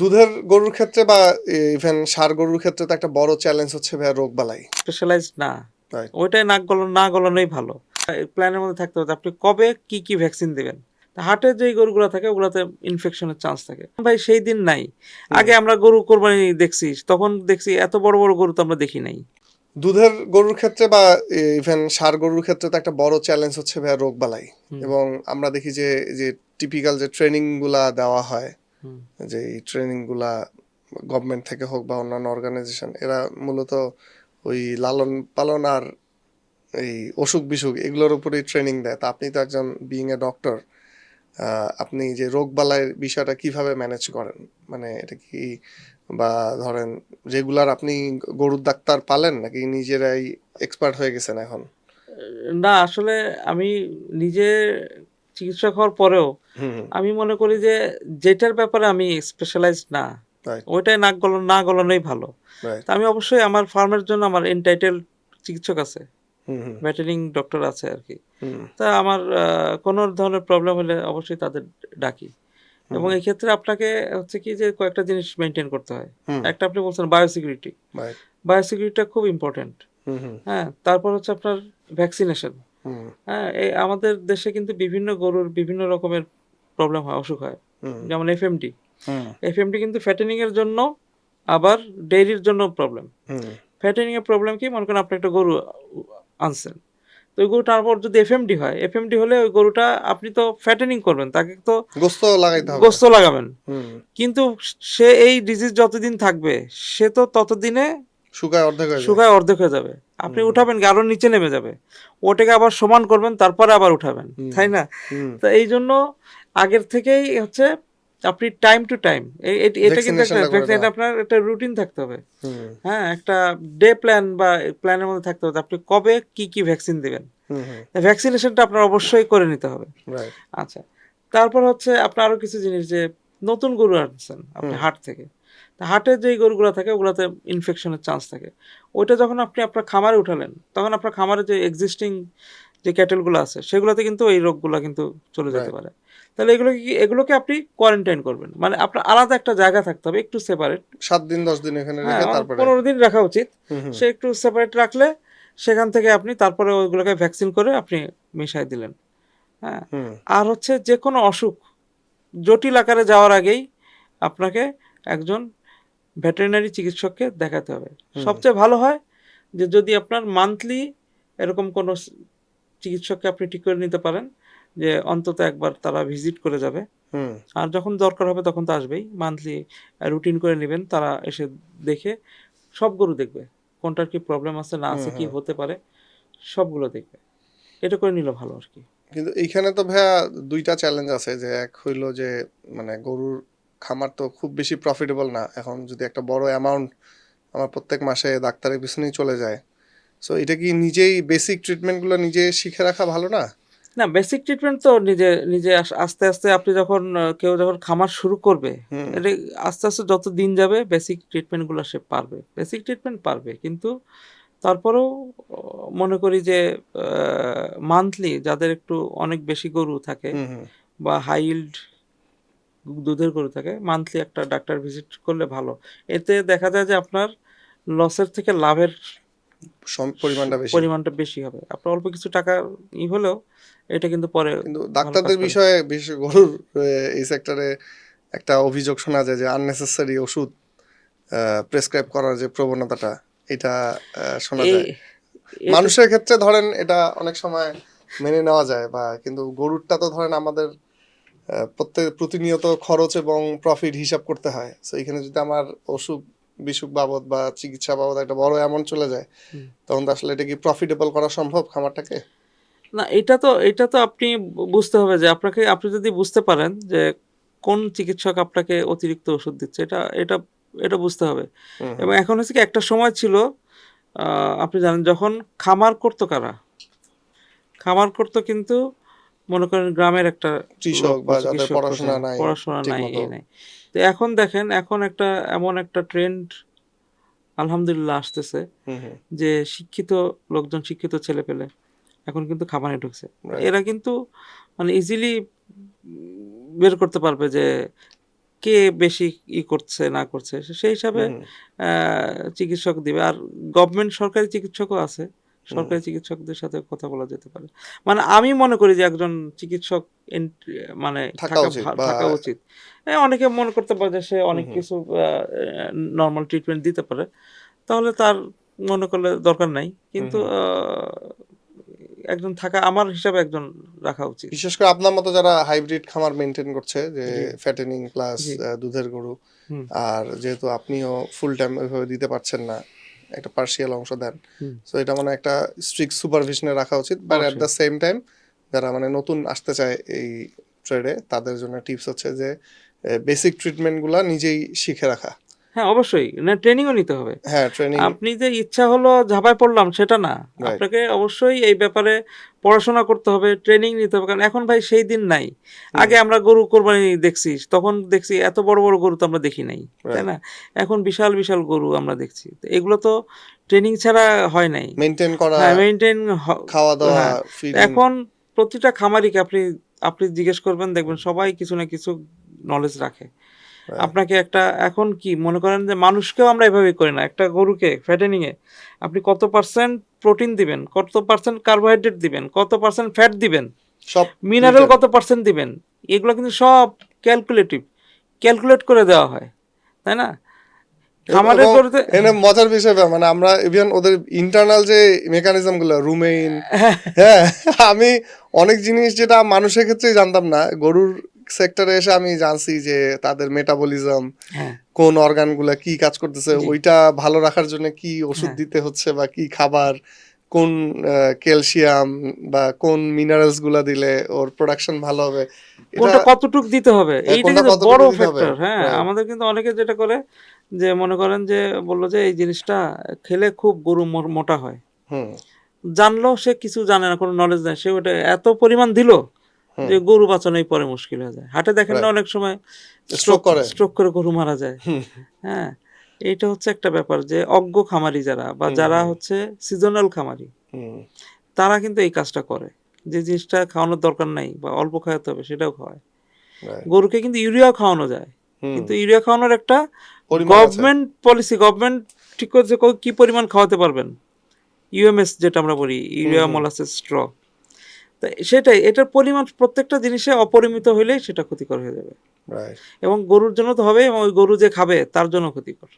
দুধের গরুর ক্ষেত্রে বা ইভেন সার গরুর ক্ষেত্রে তো একটা বড় চ্যালেঞ্জ হচ্ছে ভাইয়া রোগ বালাই। স্পেশালাইজ না. ওইটাই নাক গলানো না গলানোই ভালো। প্ল্যানের মধ্যে থাকতে হবে আপনি কবে কি কি ভ্যাকসিন দেবেন। হাটে যেই গরুগুলো থাকে ওগুলোতে ইনফেকশনের চান্স থাকে। ভাই সেই দিন নাই। আগে আমরা গরু কোরবানি দেখছি তখন দেখছি এত বড় বড় গরু তো আমরা দেখি নাই। দুধের গরুর ক্ষেত্রে বা ইভেন সার গরুর ক্ষেত্রে তো একটা বড় চ্যালেঞ্জ হচ্ছে ভাইয়া রোগ বালাই। এবং আমরা দেখি যে যে টিপিক্যাল যে ট্রেনিংগুলা দেওয়া হয়। যে এই ট্রেনিংগুলা গভর্নমেন্ট থেকে হোক বা অন্যান্য অর্গানাইজেশন এরা মূলত ওই লালন পালন আর এই অসুখ বিসুখ এগুলোর উপরেই ট্রেনিং দেয়। তা আপনি তো একজন বিইং এ ডক্টর আপনি যে রোগ বালাইয়ের বিষয়টা কীভাবে ম্যানেজ করেন? মানে এটা কি বা ধরেন রেগুলার আপনি গরুর ডাক্তার পালেন নাকি নিজেরাই এক্সপার্ট হয়ে গেছেন এখন? না, আসলে আমি নিজে চিকিৎসক হওয়ার পরেও আমি মনে করি যে যেটার ব্যাপারে আমি স্পেশালাইজড না ওইটাই নাক গলানো না গলানোই ভালো। তা আমি অবশ্যই আমার ফার্মের জন্য আমার এনটাইটেল চিকিৎসক আছে ভেটেরিং ডক্টর আছে আর কি। তা আমার কোনো ধরনের প্রবলেম হলে অবশ্যই তাদের ডাকি। এবং এই ক্ষেত্রে আপনাকে হচ্ছে কি যে কয়েকটা জিনিস মেনটেন করতে হয়। একটা আপনি বলছেন বায়োসিকিউরিটি বায়োসিকিউরিটিটা খুব ইম্পর্টেন্ট হুম হুম। হ্যাঁ তারপর হচ্ছে আপনার ভ্যাকসিনেশন হ্যাঁ এই আমাদের দেশে কিন্তু বিভিন্ন গরুর বিভিন্ন রকমের প্রবলেম হয় অসুখ হয়। যেমন এফএমডি হুম। এফএমডি কিন্তু ফ্যাটেনিং এর জন্য আবার ডেইরির জন্য প্রবলেম হুম। ফ্যাটেনিং এর প্রবলেম কি? মনে করেন আপনি একটা গরু আনছেন। তো ওই গরুটার পর যদি এফএমডি হয় এফএমডি হলে ওই গরুটা আপনি তো ফ্যাটেনিং করবেন তাকে তো গোস্ত লাগাইতে হবে। গোস্ত লাগাবেন। হুম। কিন্তু সে এই ডিজিজ যতদিন থাকবে সে তো ততদিনে শুকায় অর্ধেক হয়ে শুকায় অর্ধেক হয়ে যাবে। আপনি উঠাবেন আরও নিচে নেমে যাবে। ওটাকে আবার সমান করবেন তারপরে আবার উঠাবেন। তাই না? তো এই জন্য আগের থেকেই হচ্ছে আপনি টাইম টু টাইম এটা কিন্তু একটা। আপনার একটা রুটিন থাকতে হবে। হ্যাঁ একটা ডে প্ল্যান বা প্ল্যানের মধ্যে থাকতে হবে আপনি কবে কি কি ভ্যাকসিন দেবেন। ভ্যাকসিনেশনটা আপনার অবশ্যই করে নিতে হবে। আচ্ছা তারপর হচ্ছে আপনার আরও কিছু জিনিস যে নতুন গরু আনছেন আপনি হাট থেকে। তা হাটে যেই গরুগুলো থাকে ওগুলোতে ইনফেকশনের চান্স থাকে। ওইটা যখন আপনি আপনার খামারে উঠালেন তখন আপনার খামারে যে এক্সিস্টিং যে ক্যাটেলগুলো আছে সেগুলোতে কিন্তু এই রোগগুলো কিন্তু চলে যেতে পারে। তাহলে এগুলো কি এগুলোকে আপনি কোয়ারেন্টাইন করবেন। মানে আপনার আলাদা একটা জায়গা থাকতে হবে একটু সেপারেট সাত দিন দশ দিন এখানে হ্যাঁ রেখে তারপরে পনেরো দিন রাখা উচিত। সে একটু সেপারেট রাখলে সেখান থেকে আপনি তারপরে ওইগুলোকে ভ্যাকসিন করে আপনি মিশাই দিলেন। হ্যাঁ। আর হচ্ছে যে কোনো অসুখ জটিল আকারে যাওয়ার আগেই আপনাকে একজন ভেটেরিনারি চিকিৎসককে দেখাতে হবে। সবচেয়ে ভালো হয় যে যদি আপনার মান্থলি এরকম কোনো চিকিৎসককে আপনি ঠিক করে নিতে পারেন যে অন্তত একবার তারা ভিজিট করে যাবে। আর যখন দরকার হবে তখন তো আসবেই মান্থলি রুটিন করে নেবেন তারা এসে দেখে সব গরু দেখবে কোনটার কি প্রবলেম আছে না আছে কি হতে পারে সবগুলো দেখবে। এটা করে নিলে ভালো আর কি। কিন্তু এইখানে তো ভাইয়া দুইটা চ্যালেঞ্জ আছে যে এক হইল যে মানে গরুর খামার তো খুব বেশি প্রফিটেবল না। এখন যদি একটা বড় অ্যামাউন্ট আমার প্রত্যেক মাসে ডাক্তারের পিছনেই চলে যায়। সো এটা কি নিজেই বেসিক ট্রিটমেন্টগুলো নিজে শিখে রাখা ভালো না? না বেসিক ট্রিটমেন্ট তো নিজে নিজে আস্তে আস্তে আপনি যখন কেউ যখন খামার শুরু করবে আস্তে আস্তে যত দিন যাবে বেসিক ট্রিটমেন্টগুলো সে পারবে। বেসিক ট্রিটমেন্ট পারবে কিন্তু তারপরেও মনে করি যে মান্থলি যাদের একটু অনেক বেশি গরু থাকে বা হাই ইল্ড দুধের গরু থাকে মান্থলি একটা ডাক্তার ভিজিট করলে ভালো। এতে দেখা যায় যে আপনার লসের থেকে লাভের পরিমাণটা বেশি। পরিমাণটা বেশি হবে। আপনার অল্প কিছু টাকা ই হলেও এটা কিন্তু পরে কিন্তু ডাক্তারদের বিষয়ে বিশেষ গরুর এই সেক্টরে একটা অভিযোগ শোনা যায় যে আননেসেসারি ওষুধ প্রেসক্রাইব করার যে প্রবণতাটা এটা শোনা যায়। মানুষের ক্ষেত্রে ধরেন এটা অনেক সময় মেনে নেওয়া যায় বা কিন্তু গরুরটা তো ধরেন আমাদের প্রত্যেক প্রতিনিয়ত খরচ এবং প্রফিট হিসাব করতে হয়। তো এখানে যদি আমার অসুখ বিসুখ বাবদ বা চিকিৎসা বাবদ একটা বড় অ্যামাউন্ট চলে যায় তখন তো আসলে এটা কি প্রফিটেবল করা সম্ভব খামারটাকে? না এটা তো এটা তো আপনি বুঝতে হবে যে আপনাকে আপনি যদি বুঝতে পারেন যে কোন চিকিৎসক আপনাকে অতিরিক্ত ওষুধ দিচ্ছে এটা এটা এটা বুঝতে হবে। এবং এখন হচ্ছে কি একটা সময় ছিল আহ, আপনি জানেন যখন খামার করতো কারা? খামার করতো কিন্তু মনে করেন গ্রামের একটা কৃষক বা যাদের পড়াশোনা নাই পড়াশোনা নাই। এই নাই। তো এখন দেখেন এখন একটা এমন একটা ট্রেন্ড আলহামদুলিল্লাহ আসতেছে যে শিক্ষিত লোকজন শিক্ষিত ছেলে পেলে এখন কিন্তু খামারে ঢুকছে। এরা কিন্তু মানে ইজিলি বের করতে পারবে যে কে বেশি ই করছে না করছে। সেই হিসাবে আহ, চিকিৎসক দিবে। আর গভর্নমেন্ট সরকারি চিকিৎসকও আছে। সরকারি চিকিৎসকদের সাথে কথা বলা যেতে পারে। মানে আমি মনে করি যে একজন চিকিৎসক মানে থাকা উচিত অনেকে মনে করতে পারে যে সে অনেক। কিছু নর্মাল ট্রিটমেন্ট দিতে পারে। তাহলে তার মনে করলে দরকার নাই। কিন্তু একজন থাকা আমার হিসাবে একজন রাখা উচিত। বিশেষ করে আপনার মতো যারা হাইব্রিড খামার মেনটেন করছে যে ফ্যাটেনিং প্লাস দুধের গরু আর যেহেতু আপনিও ফুল টাইম ওইভাবে দিতে পারছেন না একটা পার্সিয়াল অংশ দেন। তো সো এটা মানে একটা স্ট্রিক্ট সুপারভিশনে রাখা উচিত। But at the same time যারা মানে নতুন আসতে চায় এই ট্রেডে তাদের জন্য টিপস হচ্ছে যে বেসিক ট্রিটমেন্টগুলো নিজেই শিখে রাখা। হ্যাঁ অবশ্যই। না ট্রেনিংও নিতে হবে। হ্যাঁ ট্রেনিং আপনি যে ইচ্ছা হলো ঝাঁপায় পড়লাম সেটা না। আপনাকে অবশ্যই এই ব্যাপারে পড়াশোনা করতে হবে ট্রেনিং নিতে হবে। কারণ এখন ভাই সেই দিন নাই। আগে আমরা গরু কোরবানি দেখছি তখন দেখছি এত বড় বড় গরু তো আমরা দেখি নাই তাই না? এখন বিশাল বিশাল গরু আমরা দেখছি। তো এগুলো তো ট্রেনিং ছাড়া হয় নাই। মেনটেন করা হ্যাঁ মেনটেন খাওয়া দাওয়া। এখন প্রতিটা খামারিকে আপনি আপনি জিজ্ঞেস করবেন দেখবেন সবাই কিছু না কিছু নলেজ রাখে. আপনাকে একটা এখন কি মনে করেন যে মানুষকেও আমরা এভাবে করি না? একটা গরুকে ফ্যাটেনিং এ আপনি কত পার্সেন্ট প্রোটিন দিবেন? কত পার্সেন্ট কার্বোহাইড্রেট দিবেন? কত পার্সেন্ট ফ্যাট দিবেন? সব মিনারেল কত পার্সেন্ট দিবেন? এগুলো কিন্তু সব ক্যালকুলেটিভ ক্যালকুলেট করে দেওয়া হয়। তাই না? খামারের এনে মজার বিষয় মানে আমরা ইভেন ওদের ইন্টারনাল যে মেকানিজমগুলো রুমেইন হ্যাঁ আমি অনেক জিনিস যেটা মানুষের ক্ষেত্রেই জানতাম না গরুর সেক্টরে এসে আমি জানছি যে তাদের মেটাবলিজম হ্যাঁ কোন অর্গানগুলা কি কাজ করতেছে ওইটা ভালো রাখার জন্য কি ওষুধ হ্যাঁ। দিতে হচ্ছে বা কি খাবার কোন ক্যালসিয়াম বা কোন মিনারেলসগুলা দিলে ওর প্রোডাকশন ভালো হবে কোনটা কতটুক দিতে হবে হ্যাঁ, এইটা কিন্তু বড়। ফ্যাক্টর হ্যাঁ আমাদের কিন্তু অনেকে যেটা করে যে মনে করেন যে বলল যে এই জিনিসটা খেলে খুব গরু মোটা হয় হুম জানলেও সে কিছু জানে না কোনো নলেজ নাই সে ওটা এত পরিমাণ দিল। যে গরু বাঁচানোই পরে মুশকিল হয়ে যায়। হাটে দেখেন না অনেক সময় Stroke করে। স্ট্রোক করে গরু মারা যায়। হ্যাঁ এইটা হচ্ছে একটা ব্যাপার যে অজ্ঞ খামারি যারা বা যারা হচ্ছে সিজনাল খামারি তারা কিন্তু এই কাজটা করে। যে জিনিসটা খাওয়ানোর দরকার নাই বা অল্প খাওয়াতে হবে সেটাও খাওয়ায়। গরুকে কিন্তু ইউরিয়া খাওয়ানো যায়। কিন্তু ইউরিয়া খাওয়ানোর একটা গভর্নমেন্ট পলিসি গভর্নমেন্ট ঠিক করছে ক- কি পরিমাণ খাওয়াতে পারবেন? ইউএমএস যেটা আমরা বলি ইউরিয়া। মোলাসেস স্ট্র তো সেটাই এটার পরিমাণ প্রত্যেকটা জিনিসে অপরিমিত হলেই সেটা ক্ষতিকর হয়ে যাবে। এবং গরুর জন্য তো হবে এবং ওই গরু যে খাবে তার জন্য ক্ষতিকর।